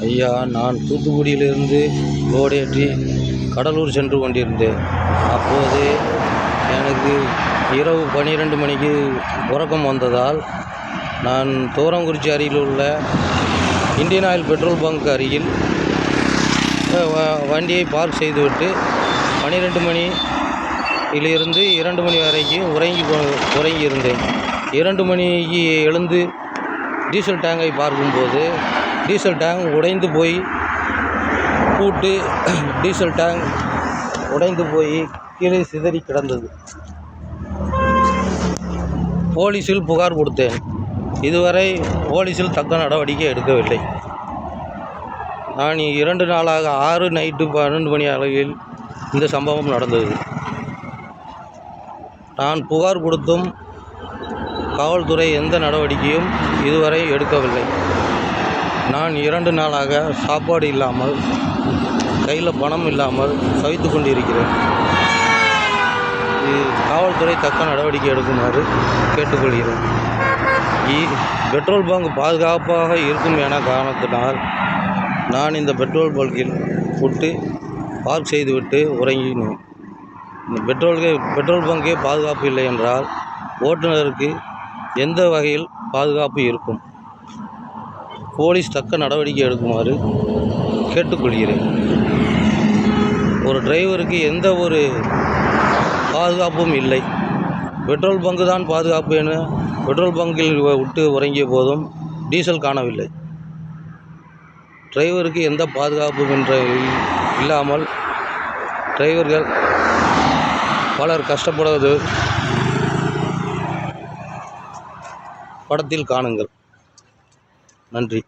ஐயா நான் தூத்துக்குடியிலிருந்து லோடேற்றி கடலூர் சென்று கொண்டிருந்தேன். அப்போது எனக்கு இரவு பன்னிரெண்டு மணிக்கு உறக்கம் வந்ததால் நான் தூரங்குறிச்சி அருகில் உள்ள இந்தியன் ஆயில் பெட்ரோல் பங்க் அருகில் வ- வண்டியை பார்க் செய்துவிட்டு பன்னிரெண்டு மணியிலிருந்து இரண்டு மணி வரைக்கும் உறங்கி கொ- உறங்கி இருந்தேன் இரண்டு மணிக்கு எழுந்து டீசல் டேங்கை பார்க்கும்போது டீசல் டேங்க் உடைந்து போய் பூட்டு டீசல் டேங்க் உடைந்து போய் கீழே சிதறி கிடந்தது. போலீஸில் புகார் கொடுத்தேன். இதுவரை போலீஸில் தக்க நடவடிக்கை எடுக்கவில்லை. நான் இரண்டு நாளாக ஆறு நைட்டு பன்னெண்டு மணி அளவில் இந்த சம்பவம் நடந்தது. நான் புகார் கொடுத்தும் காவல்துறை எந்த நடவடிக்கையும் இதுவரை எடுக்கவில்லை. நான் இரண்டு நாளாக சாப்பாடு இல்லாமல் கையில் பணம் இல்லாமல் தவித்து கொண்டிருக்கிறேன். இது காவல்துறை தக்க நடவடிக்கை எடுக்குமாறு கேட்டுக்கொள்கிறேன். பெட்ரோல் பங்க் பாதுகாப்பாக இருக்கும் என காரணத்தினால் நான் இந்த பெட்ரோல் பங்கில் விட்டு பார்க் செய்துவிட்டு உறங்கினேன். இந்த பெட்ரோலுக்கு பெட்ரோல் பங்கே பாதுகாப்பு இல்லை என்றால் ஓட்டுநருக்கு எந்த வகையில் பாதுகாப்பு இருக்கும்? போலீஸ் தக்க நடவடிக்கை எடுக்குமாறு கேட்டுக்கொள்கிறேன். ஒரு டிரைவருக்கு எந்த ஒரு பாதுகாப்பும் இல்லை. பெட்ரோல் பங்கு தான் பாதுகாப்பு என பெட்ரோல் பங்கில் விட்டு உறங்கிய போதும் டீசல் காணவில்லை. டிரைவருக்கு எந்த பாதுகாப்பும் என்ற இல்லாமல் டிரைவர்கள் பலர் கஷ்டப்படுவது படத்தில் காணுங்கள். நன்றி.